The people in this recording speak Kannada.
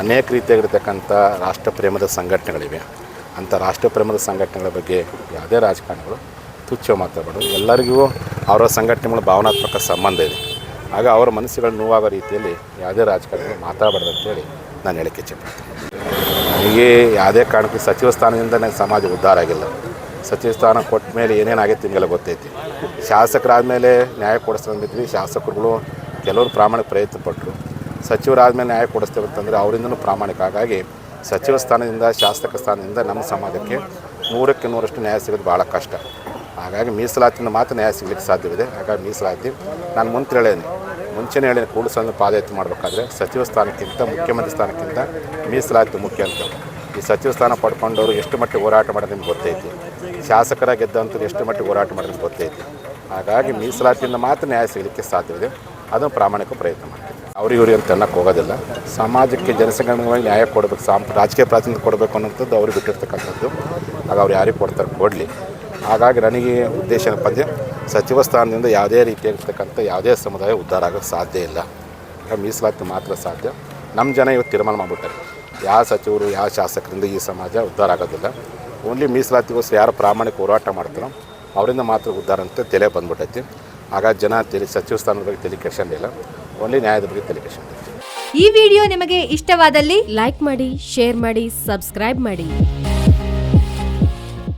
ಅನೇಕ ರೀತಿಯಾಗಿರ್ತಕ್ಕಂಥ ರಾಷ್ಟ್ರ ಪ್ರೇಮದ ಸಂಘಟನೆಗಳಿವೆ. ಅಂಥ ರಾಷ್ಟ್ರ ಪ್ರೇಮದ ಸಂಘಟನೆಗಳ ಬಗ್ಗೆ ಯಾವುದೇ ರಾಜಕಾರಣಿಗಳು ತುಚ್ಛ ಮಾತಾಡಬಾರ್ದು ಎಲ್ಲರಿಗೂ ಅವರ ಸಂಘಟನೆಗಳ ಭಾವನಾತ್ಮಕ ಸಂಬಂಧ ಇದೆ. ಆಗ ಅವರ ಮನಸ್ಸುಗಳು ನೋವಾಗೋ ರೀತಿಯಲ್ಲಿ ಯಾವುದೇ ರಾಜಕಾರಣಿಗಳು ಮಾತಾಡಬಾರ್ದು ಅಂತೇಳಿ ನಾನು ಹೇಳಕ್ಕೆ ಇಚ್ಛೆಪಡ್ತೀನಿ. ನನಗೆ ಯಾವುದೇ ಕಾರಣಕ್ಕೂ ಸಚಿವ ಸ್ಥಾನದಿಂದ ನನಗೆ ಸಮಾಜ ಉದ್ಧಾರ ಆಗಿಲ್ಲ. ಸಚಿವ ಸ್ಥಾನ ಕೊಟ್ಟ ಮೇಲೆ ಏನೇನಾಗೈತೆ ನಿಮಗೆಲ್ಲ ಗೊತ್ತೈತಿ. ಶಾಸಕರಾದ ಮೇಲೆ ನ್ಯಾಯ ಕೊಡಿಸ್ಕೊಂಡಿದ್ವಿ ಶಾಸಕರುಗಳು ಕೆಲವರು ಪ್ರಾಮಾಣಿಕ ಪ್ರಯತ್ನ ಪಟ್ಟರು ಸಚಿವರಾದಮೇಲೆ ನ್ಯಾಯ ಕೊಡಿಸ್ತೇವೆ ಅಂತಂದರೆ ಅವರಿಂದನೂ ಪ್ರಾಮಾಣಿಕ. ಹಾಗಾಗಿ ಸಚಿವ ಸ್ಥಾನದಿಂದ, ಶಾಸಕ ಸ್ಥಾನದಿಂದ ನಮ್ಮ ಸಮಾಜಕ್ಕೆ ನೂರಕ್ಕೆ ನೂರಷ್ಟು ನ್ಯಾಯ ಸಿಗೋದು ಭಾಳ ಕಷ್ಟ. ಹಾಗಾಗಿ ಮೀಸಲಾತಿಯಿಂದ ಮಾತ್ರ ನ್ಯಾಯ ಸಿಗಲಿಕ್ಕೆ ಸಾಧ್ಯವಿದೆ. ಹಾಗಾಗಿ ಮೀಸಲಾತಿ ನಾನು ಮುಂದೆ ಹೇಳೇನೆ ಮುಂಚೆನೇ ಹೇಳೇನೆ ಕೂಡಿಸಲು ಪಾದಯಾತ್ರೆ ಮಾಡಬೇಕಾದ್ರೆ ಸಚಿವ ಸ್ಥಾನಕ್ಕಿಂತ, ಮುಖ್ಯಮಂತ್ರಿ ಸ್ಥಾನಕ್ಕಿಂತ ಮೀಸಲಾತಿ ಮುಖ್ಯ ಅಂತ. ಈ ಸಚಿವ ಸ್ಥಾನ ಪಡ್ಕೊಂಡವರು ಎಷ್ಟು ಮಟ್ಟಿಗೆ ಹೋರಾಟ ಮಾಡೋದು ನಿಮ್ಗೆ ಗೊತ್ತೈತಿ. ಶಾಸಕರ ಗೆದ್ದಂಥದ್ದು ಎಷ್ಟು ಮಟ್ಟಿಗೆ ಹೋರಾಟ ಮಾಡೋದು ಗೊತ್ತೈತಿ. ಹಾಗಾಗಿ ಮೀಸಲಾತಿಯಿಂದ ಮಾತ್ರ ನ್ಯಾಯ ಸಿಗಲಿಕ್ಕೆ ಸಾಧ್ಯವಿದೆ. ಅದನ್ನು ಪ್ರಾಮಾಣಿಕ ಪ್ರಯತ್ನ ಮಾಡ್ತೀವಿ ಅವ್ರು ಇವ್ರು ಅಂತ ಅನ್ನಕ್ಕೆ ಹೋಗೋದಿಲ್ಲ. ಸಮಾಜಕ್ಕೆ ಜನಸಂಘಟನೆಗಳಿಗೆ ನ್ಯಾಯ ಕೊಡಬೇಕು ಸಾಂ ರಾಜಕೀಯ ಪ್ರಾತಿನಿಧ್ಯ ಕೊಡಬೇಕು ಅನ್ನೋಂಥದ್ದು ಅವ್ರಿಗೆ ಬಿಟ್ಟಿರ್ತಕ್ಕಂಥದ್ದು. ಆಗ ಅವ್ರು ಯಾರಿಗೆ ಕೊಡ್ತಾರೆ, ಕೊಡಲಿ. ಹಾಗಾಗಿ ನನಗೆ ಉದ್ದೇಶ ಏನಪ್ಪ ಅಂದರೆ, ಸಚಿವ ಸ್ಥಾನದಿಂದ ಯಾವುದೇ ರೀತಿಯಾಗಿರ್ತಕ್ಕಂಥ ಯಾವುದೇ ಸಮುದಾಯ ಉದ್ಧಾರ ಆಗೋಕ್ಕೆ ಸಾಧ್ಯ ಇಲ್ಲ. ಮೀಸಲಾತಿ ಮಾತ್ರ ಸಾಧ್ಯ. ನಮ್ಮ ಜನ ಇವತ್ತು ತೀರ್ಮಾನ ಮಾಡಿಬಿಟ್ಟಾರೆ. ಯಾವ ಸಚಿವರು, ಯಾವ ಶಾಸಕರಿಂದ ಈ ಸಮಾಜ ಉದ್ಧಾರ ಆಗೋದಿಲ್ಲ. ಓನ್ಲಿ ಮೀಸಲಾತಿಗೋಸ್ಕರ ಯಾರು ಪ್ರಾಮಾಣಿಕ ಹೋರಾಟ ಮಾಡ್ತಾರೋ, ಅವರಿಂದ ಮಾತ್ರ ಉದ್ಧಾರ ಅಂತ ತಲೆ ಬಂದ್ಬಿಟ್ಟೈತಿ. ಆಗ ಜನ ತಲೆ, ಸಚಿವ ಸ್ಥಾನದ ಬಗ್ಗೆ ತಲೆ ಕೆಡ್ಸಂಡಿಲ್ಲ ಓನ್ಲಿ ನ್ಯಾಯದ ಬಗ್ಗೆ ತಲೆ ಈ ವಿಡಿಯೋ ನಿಮಗೆ ಇಷ್ಟವಾದಲ್ಲಿ ಲೈಕ್ ಮಾಡಿ ಶೇರ್ ಮಾಡಿ ಸಬ್ಸ್ಕ್ರೈಬ್ ಮಾಡಿ.